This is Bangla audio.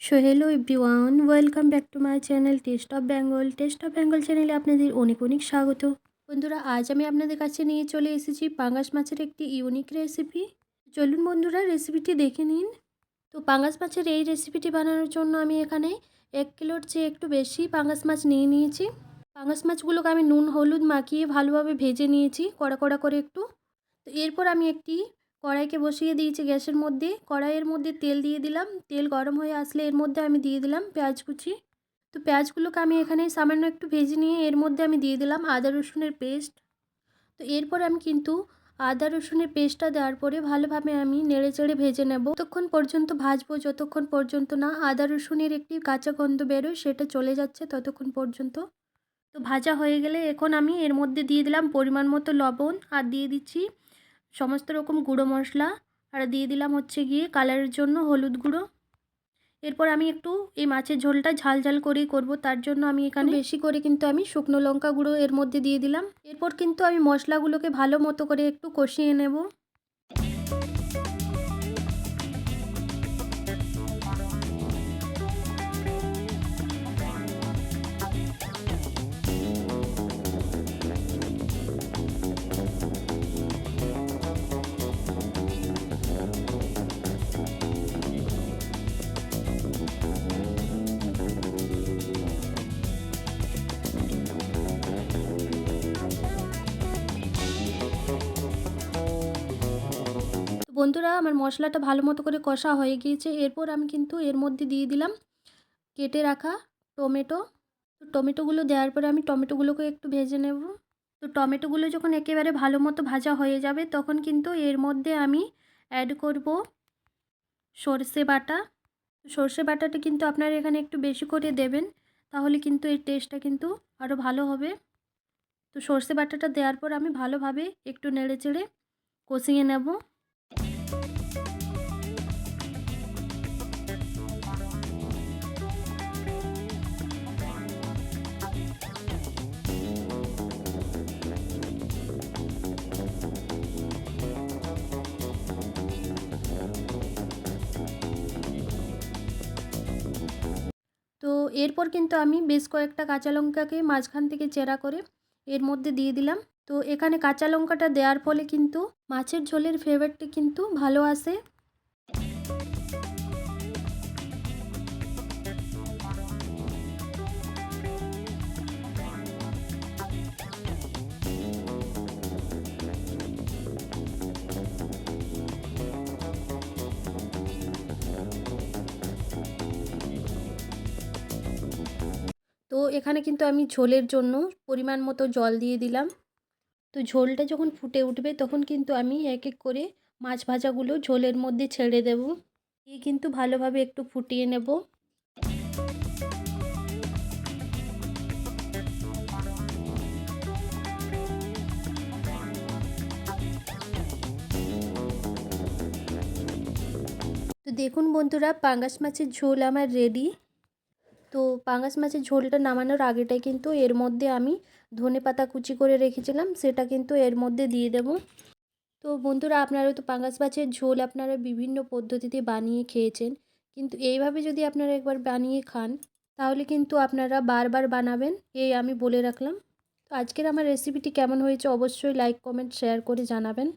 So hello everyone welcome back to my channel taste of Bengal taste of Bengal চ্যানেলে আপনাদের অনেক অনেক স্বাগত। বন্ধুরা, আজ আমি আপনাদের কাছে নিয়ে চলে এসেছি পাঙ্গাস মাছের একটি ইউনিক রেসিপি চলুন বন্ধুরা রেসিপিটি দেখে নিন। তো, পাঙ্গাস মাছের এই রেসিপিটি বানানোর জন্য আমি এখানে এক কিলোর চেয়ে একটু বেশি পাঙ্গাস মাছ নিয়ে নিয়েছি। পাঙ্গাস মাছগুলোকে আমি নুন, হলুদ মাখিয়ে ভালোভাবে ভেজে নিয়েছি, কড়া কড়া করে একটু। তো, এরপর আমি একটি কড়াইকে বসিয়ে দিয়েছি গ্যাসের মধ্যে। কড়াইয়ের মধ্যে তেল দিয়ে দিলাম। তেল গরম হয়ে আসলে এর মধ্যে আমি দিয়ে দিলাম পেঁয়াজ কুচি। তো পেঁয়াজগুলোকে আমি এখানে সামান্য একটু ভেজে নিয়ে এর মধ্যে আমি দিয়ে দিলাম আদা রসুনের পেস্ট। তো এরপর আমি কিন্তু আদা রসুনের পেস্টটা দেওয়ার পরে ভালোভাবে আমি নেড়ে চেড়ে ভেজে নেব। ততক্ষণ পর্যন্ত ভাজবো, যতক্ষণ পর্যন্ত না আদা রসুনের একটি কাঁচা গন্ধ বেরোয় সেটা চলে যাচ্ছে ততক্ষণ পর্যন্ত। তো ভাজা হয়ে গেলে এখন আমি এর মধ্যে দিয়ে দিলাম পরিমাণ মতো লবণ আর দিয়ে দিচ্ছি সমস্ত রকম গুঁড়ো মশলা আর দিয়ে দিলাম হচ্ছে গিয়ে কালারের জন্য হলুদ গুঁড়ো। এরপর আমি একটু এই মাছের ঝোলটা ঝাল ঝাল করেই করব তার জন্য আমি এখানে বেশি করে কিন্তু আমি শুকনো লঙ্কা গুঁড়ো এর মধ্যে দিয়ে দিলাম। এরপর কিন্তু আমি মশলাগুলোকে ভালো মতো করে একটু কষিয়ে নেব। বন্ধুরা, আমার মশলাটা ভালো মতো করে কষা হয়ে গিয়েছে। এরপর আমি কিন্তু এর মধ্যে দিয়ে দিলাম কেটে রাখা টমেটো। তো টমেটোগুলো দেওয়ার পরে আমি টমেটোগুলোকে একটু ভেজে নেব। তো টমেটোগুলো যখন একেবারে ভালো মতো ভাজা হয়ে যাবে, তখন কিন্তু এর মধ্যে আমি অ্যাড করব সর্ষে বাটা। সর্ষে বাটাটা কিন্তু আপনারা এখানে একটু বেশি করে দেবেন, তাহলে কিন্তু এর টেস্টটা কিন্তু আরও ভালো হবে। তো সর্ষে বাটাটা দেওয়ার পর আমি ভালোভাবে একটু নেড়ে চেড়ে কষিয়ে নেব। এরপর কিন্তু আমি বেশ কয়েকটা কাঁচা লঙ্কাকে মাঝখান থেকে চেরা করে এর মধ্যে দিয়ে দিলাম। তো এখানে কাঁচা লঙ্কাটা দেওয়ার ফলে কিন্তু মাছের ঝোলের ফ্লেভারটি কিন্তু ভালো আসে। তো এখানে কিন্তু আমি ঝোলের জন্য পরিমাণ মতো জল দিয়ে দিলাম। তো ঝোলটা যখন ফুটে উঠবে তখন কিন্তু আমি এক এক করে মাছ ভাজাগুলো ঝোলের মধ্যে ছেড়ে দেব। দিয়ে কিন্তু ভালোভাবে একটু ফুটিয়ে নেব। তো দেখুন বন্ধুরা, পাঙ্গাস মাছের ঝোল আমার রেডি তো পাঙ্গাস মাছের ঝোলটা নামানোর আগেটাই কিন্তু এর মধ্যে আমি ধনে পাতা কুচি করে রেখেছিলাম, সেটা কিন্তু এর মধ্যে দিয়ে দেব। তো বন্ধুরা, আপনারা তো পাঙ্গাস মাছের ঝোল আপনারা বিভিন্ন পদ্ধতিতে বানিয়ে খেয়েছেন, কিন্তু এইভাবে যদি আপনারা একবার বানিয়ে খান, তাহলে কিন্তু আপনারা বারবার বানাবেন, এই আমি বলে রাখলাম। তো আজকের আমার রেসিপিটি কেমন হয়েছে অবশ্যই লাইক কমেন্ট শেয়ার করে জানাবেন।